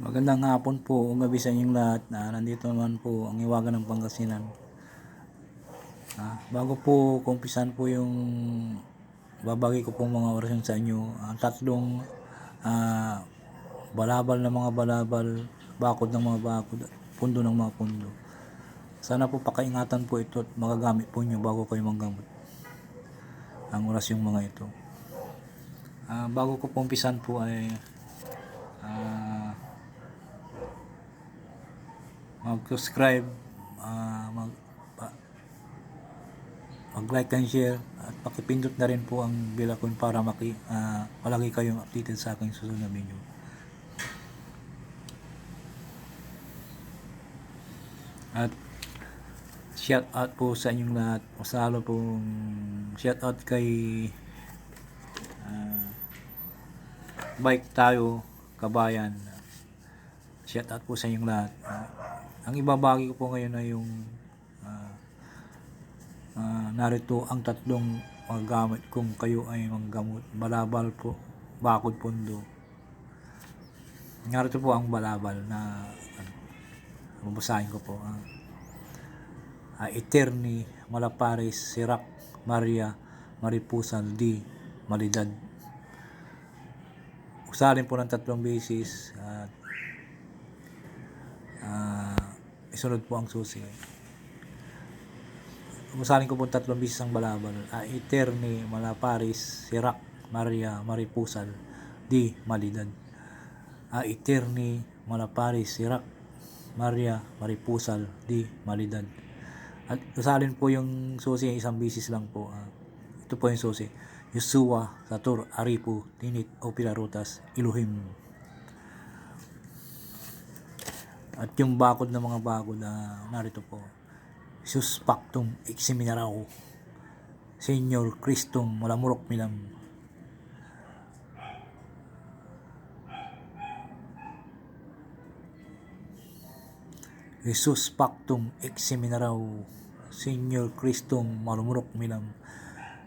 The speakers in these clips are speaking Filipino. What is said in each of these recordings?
Magandang hapon po, o gabi sa inyong lahat. Ah, nandito naman po ang iwagan ng Pangasinan. Ah, bago po kumpisan po yung babagi ko pong mga orasyon sa inyo, ang tatlong ah, balabal ng mga balabal, bakod ng mga bakod, pundo ng mga pundo. Sana po pakaingatan po ito at magagamit po nyo bago kayo manggamot. Ang orasyong mga ito. Ah, bago ko kumpisan po ay ah, mag-subscribe, ah, mag, pa, mag-like and share at pakipindot na rin po ang bell icon para maki, ah, palagi kayong updated sa aking susunod na video. At shout out po sa inyong lahat. Masalo pong shout out kay ah, bike tayo kabayan. Shout out po sa inyong lahat. Ah, ang ibabagi ko po ngayon ay yung ah, ah, narito ang tatlong mga gamit kung kayo ay manggamot. Balabal po, bakod pundo. Narito po ang balabal na ano, babasahin ko po. Ah, ah, Eterni, Malapares, Sirak, Maria, Maripusan, D, Malidad. Usalin po ng tatlong beses at ah, isunod po ang susi. Usalin ko po tatlong beses ang balabal. Ah, Eterni, Malapares, Sirak, Maria, Maripusan, D, Malidad. Ah, Eterni, Malapares, Sirak, Maria, Maripusal, D, Malidad. At usalin po yung susi isang bisis lang po. Ah, ito po yung susi. Yusua, Satur, Aripu, Tinit, o Pilarutas, Iluhim. At yung bakod ng mga bakod na narito po. Sus Pactum, Eximinarao, Senyor Christum, Malamurok Milam. Jesus Pactum Eximinarao Senyor Christum Malumurok Milam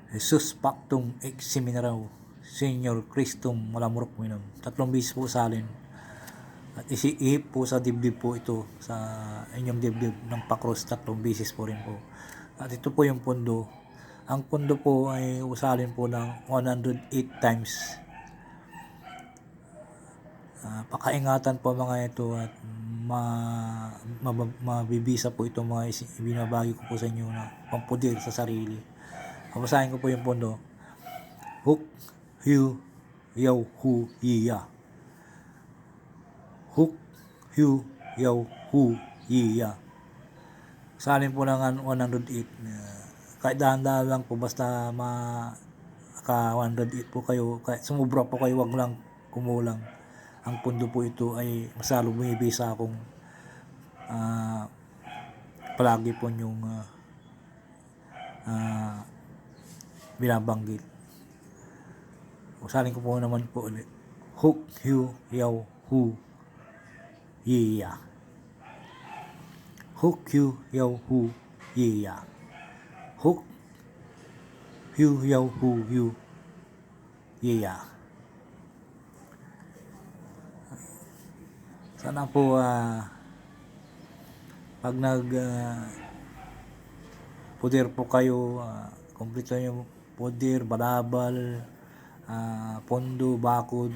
Jesus Pactum Eximinarao Senyor Christum Malamurok Milam Tatlong bisis po salin at isiihip po sa dibdib po ito sa inyong dibdib ng pakros tatlong bisis po rin po at ito po yung pundo ang pundo po ay usalin po ng 108 times Ah, pakaingatan po mga ito at ma, mab- mabibisa po itong mga ibinabagi ko po sa inyo na pampudir sa sarili. Babasahin ko po yung pondo. Hook, hu, yaw, hu, iya. Hook, hu, yaw, hu, iya. Salin po ng 108. Uh, kahit dahan-dahan lang po, basta ma ka 108 po kayo, kahit sumubra po kayo, wag lang kumulang ang pundo po ito ay masalo bumibisa akong ah, palagi po yung uh, binabanggit. Usalin ko po naman po ulit. Hook, hu, yaw, hu, yeah. Hook, hu, yaw, hu, yeah. Hook, hu, yaw, hu, yu, yeah. Sana po ah, pag nag ah, puder po kayo, uh, kompleto yung puder, balabal, ah, pondo, bakod.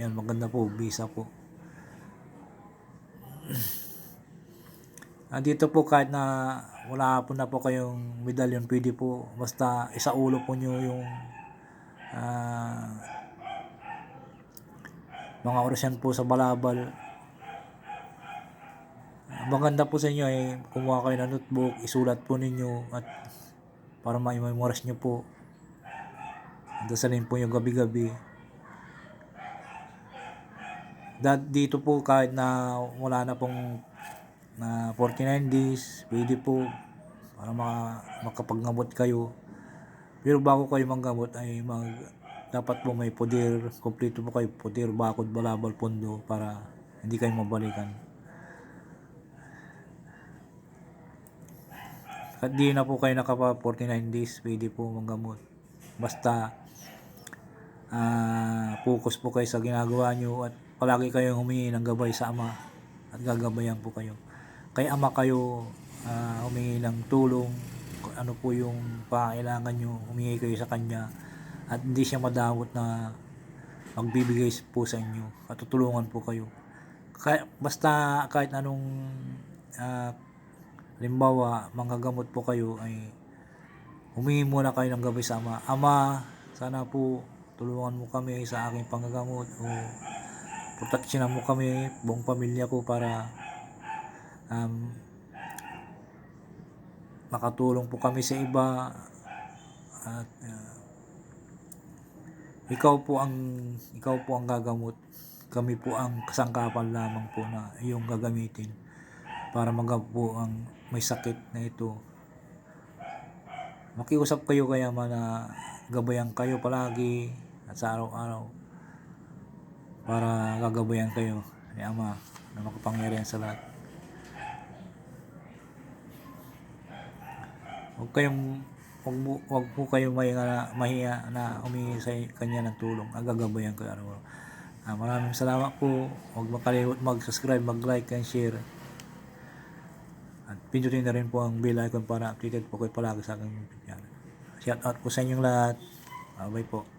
Yan, maganda po, bisa po. Andito po kahit na wala po na po kayong medalyon, pwede po basta isa ulo po nyo yung ah, mga orasyon po sa balabal. Maganda po sa inyo ay kumuha kayo ng notebook, isulat po ninyo at para ma-memorize nyo po. Dasalin po yung gabi-gabi. Dad, dito po kahit na wala na pong na 49 days, pwede po para maka, makapagngabot kayo. Pero bago kayo manggamot ay mag dapat po may poder, kompleto po kayo poder, bakod, balabal, pondo para hindi kayo mabalikan. At di na po kayo nakapa 49 days, pwede po manggamot. Basta ah focus po kayo sa ginagawa nyo at palagi kayong humingi ng gabay sa Ama at gagabayan po kayo. Kay Ama kayo ah, humingi ng tulong, ano po yung pangailangan nyo, humingi kayo sa Kanya at hindi siya madawot na magbibigay po sa inyo at tutulungan po kayo. Kaya, basta kahit anong ah, halimbawa manggagamot po kayo ay humingi muna kayo ng gabay sa Ama. Ama, sana po tulungan mo kami sa aking panggagamot o proteksyonan mo kami, buong pamilya ko para um, makatulong po kami sa iba. At uh, ikaw po ang ikaw po ang gagamot. Kami po ang kasangkapan lamang po na iyong gagamitin para magapo ang may sakit na ito. Makiusap kayo kaya man na gabayan kayo palagi at sa araw-araw para gagabayan kayo ni Ama na makapangyarihan sa lahat. Huwag kayong huwag, huwag po kayo mahiya, mahiya na humingi sa kanya ng tulong. Agagabayan kayo araw-araw. Ah, maraming salamat po. Huwag makalimut mag-subscribe, mag-like, and share. At pindutin na rin po ang bell icon para updated po kayo palagi sa aking video. Shout out po sa inyong lahat. Bye po.